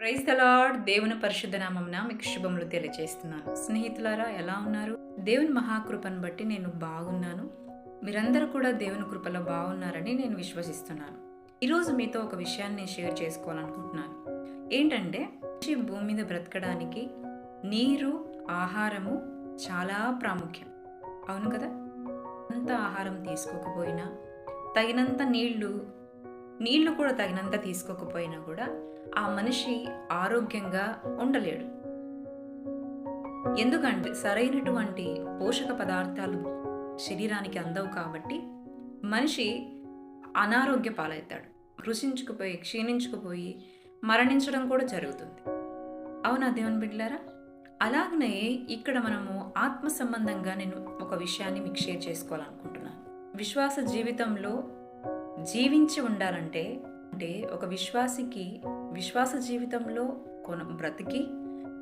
Praise the దేవుని పరిశుద్ధ నామమున మీకు శుభములు తెలియజేస్తున్నాను స్నేహితులారా ఎలా ఉన్నారు? దేవుని మహాకృపను బట్టి నేను బాగున్నాను. మీరందరూ కూడా దేవుని కృపలో బాగున్నారని నేను విశ్వసిస్తున్నాను. ఈరోజు మీతో ఒక విషయాన్ని షేర్ చేసుకోవాలనుకుంటున్నాను. ఏంటంటే మనిషి భూమి మీద బ్రతకడానికి నీరు ఆహారము చాలా ప్రాముఖ్యం. అవును కదా? అంత ఆహారం తీసుకోకపోయినా తగినంత నీళ్ళు నీళ్ళు కూడా తగినంత తీసుకోకపోయినా కూడా ఆ మనిషి ఆరోగ్యంగా ఉండలేడు. ఎందుకంటే సరైనటువంటి పోషక పదార్థాలు శరీరానికి అందవు కాబట్టి మనిషి అనారోగ్య పాలవుతాడు. కృషించుకుపోయి క్షీణించుకుపోయి మరణించడం కూడా జరుగుతుంది. అవునా దేవుని బిడ్డలారా? అలాగనే ఇక్కడ మనము ఆత్మ సంబంధంగా నేను ఒక విషయాన్ని మీకు షేర్ చేసుకోవాలనుకుంటున్నాను. విశ్వాస జీవితంలో జీవించి ఉండాలంటే అంటే ఒక విశ్వాసికి విశ్వాస జీవితంలో కొన బ్రతికి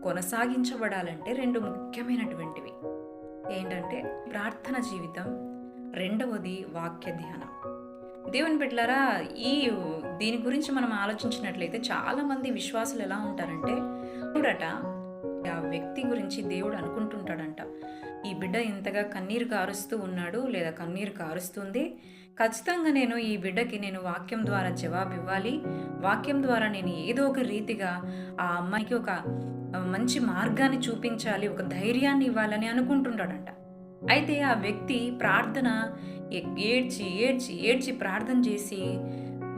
కొనసాగించబడాలంటే రెండు ముఖ్యమైనటువంటివి. ఏంటంటే ప్రార్థన జీవితం రెండవది వాక్య ధ్యానం. దేవుని బిడ్డలారా ఈ దీని గురించి మనం ఆలోచించినట్లయితే చాలామంది విశ్వాసులు ఎలా ఉంటారంటే ఉండట ఆ వ్యక్తి గురించి దేవుడు అనుకుంటుంటాడంట. ఈ బిడ్డ ఇంతగా కన్నీరు కారుస్తూ ఉన్నాడు లేదా కన్నీరు కారుస్తుంది ఖచ్చితంగా నేను ఈ బిడ్డకి నేను వాక్యం ద్వారా జవాబు ఇవ్వాలి వాక్యం ద్వారా నేను ఏదో ఒక రీతిగా ఆ అమ్మాయికి ఒక మంచి మార్గాన్ని చూపించాలి ఒక ధైర్యాన్ని ఇవ్వాలని అనుకుంటుంటాడంట. అయితే ఆ వ్యక్తి ప్రార్థన ఏడ్చి ఏడ్చి ఏడ్చి ప్రార్థన చేసి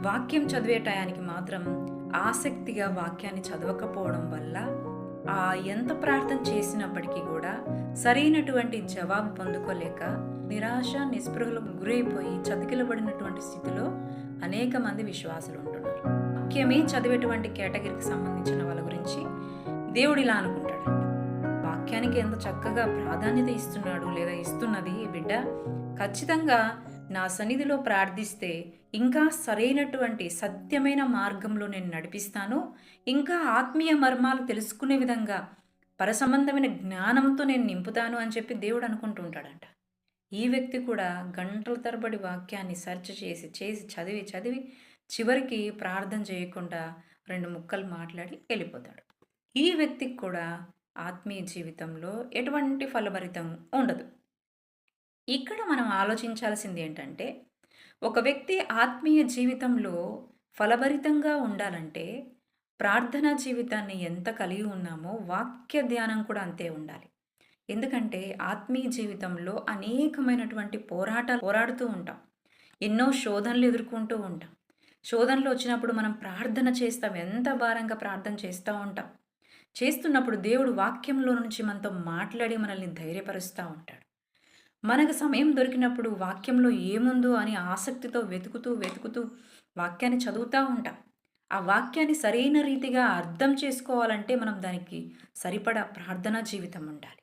వాక్యం చదివే టయానికి మాత్రం ఆసక్తిగా వాక్యాన్ని చదవకపోవడం వల్ల ఎంత ప్రార్థన చేసినప్పటికీ కూడా సరైనటువంటి జవాబు పొందుకోలేక నిరాశ నిస్పృహలకు గురైపోయి చతికిలబడినటువంటి స్థితిలో అనేక మంది విశ్వాసులు ఉంటున్నారు. వాక్యమే చదివేటువంటి కేటగిరీకి సంబంధించిన వాళ్ళ గురించి దేవుడు ఇలా అనుకుంటాడు. వాక్యానికి ఎంత చక్కగా ప్రాధాన్యత ఇస్తున్నాడు లేదా ఇస్తున్నది ఈ బిడ్డ ఖచ్చితంగా నా సన్నిధిలో ప్రార్థిస్తే ఇంకా సరైనటువంటి సత్యమైన మార్గంలో నేను నడిపిస్తాను. ఇంకా ఆత్మీయ మర్మాలు తెలుసుకునే విధంగా పరసంబంధమైన జ్ఞానంతో నేను నింపుతాను అని చెప్పి దేవుడు అనుకుంటుంటాడంట ఈ వ్యక్తి కూడా గంటల తరబడి వాక్యాన్ని సెర్చ్ చేసి చేసి చదివి చదివి చివరికి ప్రార్థన చేయకుండా రెండు ముక్కలు మాట్లాడి వెళ్ళిపోతాడు. ఈ వ్యక్తికి కూడా ఆత్మీయ జీవితంలో ఎటువంటి ఫలభరితం ఉండదు. ఇక్కడ మనం ఆలోచించాల్సింది ఏంటంటే ఒక వ్యక్తి ఆత్మీయ జీవితంలో ఫలభరితంగా ఉండాలంటే ప్రార్థనా జీవితాన్ని ఎంత కలిగి ఉన్నామో వాక్య ధ్యానం కూడా అంతే ఉండాలి. ఎందుకంటే ఆత్మీయ జీవితంలో అనేకమైనటువంటి పోరాటాలు పోరాడుతూ ఉంటాం. ఎన్నో శోధనలు ఎదుర్కొంటూ ఉంటాం. శోధనలు వచ్చినప్పుడు మనం ప్రార్థన చేస్తాం. ఎంత భారంగా ప్రార్థన చేస్తూ ఉంటాం. చేస్తున్నప్పుడు దేవుడు వాక్యంలో నుంచి మనతో మాట్లాడి మనల్ని ధైర్యపరుస్తూ ఉంటాడు. మనకు సమయం దొరికినప్పుడు వాక్యంలో ఏముందో అని ఆసక్తితో వెతుకుతూ వెతుకుతూ వాక్యాన్ని చదువుతూ ఉంటాం. ఆ వాక్యాన్ని సరైన రీతిగా అర్థం చేసుకోవాలంటే మనం దానికి సరిపడా ప్రార్థనా జీవితం ఉండాలి.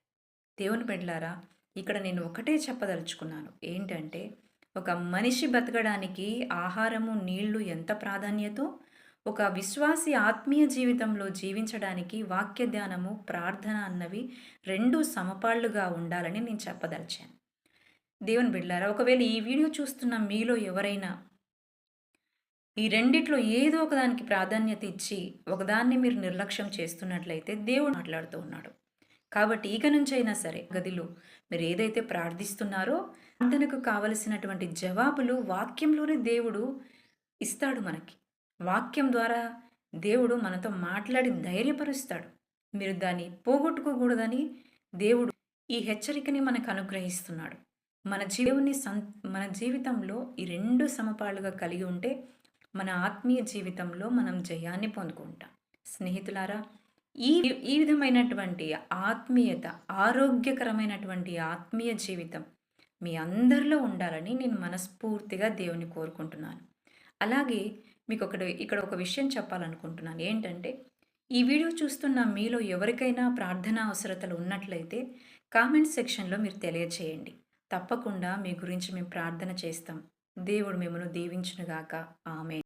దేవుని బిడ్డలారా ఇక్కడ నేను ఒకటే చెప్పదలుచుకున్నాను. ఏంటంటే ఒక మనిషి బతకడానికి ఆహారము నీళ్ళు ఎంత ప్రాధాన్యతో ఒక విశ్వాసి ఆత్మీయ జీవితంలో జీవించడానికి వాక్య ధ్యానము ప్రార్థన అన్నవి రెండు సమపాళ్ళుగా ఉండాలని నేను చెప్పదలిచాను. దేవుని బిడ్డారా ఒకవేళ ఈ వీడియో చూస్తున్న మీలో ఎవరైనా ఈ రెండిట్లో ఏదో ఒకదానికి ప్రాధాన్యత ఇచ్చి ఒకదాన్ని మీరు నిర్లక్ష్యం చేస్తున్నట్లయితే దేవుడు మాట్లాడుతూ ఉన్నాడు. కాబట్టి ఇక నుంచైనా సరే గదిలో మీరు ఏదైతే ప్రార్థిస్తున్నారో అందుకు కావలసినటువంటి జవాబులు వాక్యంలోనే దేవుడు ఇస్తాడు మనకి. వాక్యం ద్వారా దేవుడు మనతో మాట్లాడి ధైర్యపరుస్తాడు. మీరు దాన్ని పోగొట్టుకోకూడదని దేవుడు ఈ హెచ్చరికని మనకు అనుగ్రహిస్తున్నాడు. మన జీవుని సం మన జీవితంలో ఈ రెండు సమపాలుగా కలిగి ఉంటే మన ఆత్మీయ జీవితంలో మనం జయాన్ని పొందుకుంటాం. స్నేహితులారా ఈ ఈ విధమైనటువంటి ఆత్మీయత ఆరోగ్యకరమైనటువంటి ఆత్మీయ జీవితం మీ అందరిలో ఉండాలని నేను మనస్ఫూర్తిగా దేవుని కోరుకుంటున్నాను. అలాగే మీకు ఒకటి ఇక్కడ ఒక విషయం చెప్పాలనుకుంటున్నాను. ఏంటంటే ఈ వీడియో చూస్తున్న మీలో ఎవరికైనా ప్రార్థన అవసరతలు ఉన్నట్లయితే కామెంట్ సెక్షన్లో మీరు తెలియచేయండి. తప్పకుండా మీ గురించి మేము ప్రార్థన చేస్తాం. దేవుడు మిమ్మల్ని దీవించునుగాక. ఆమె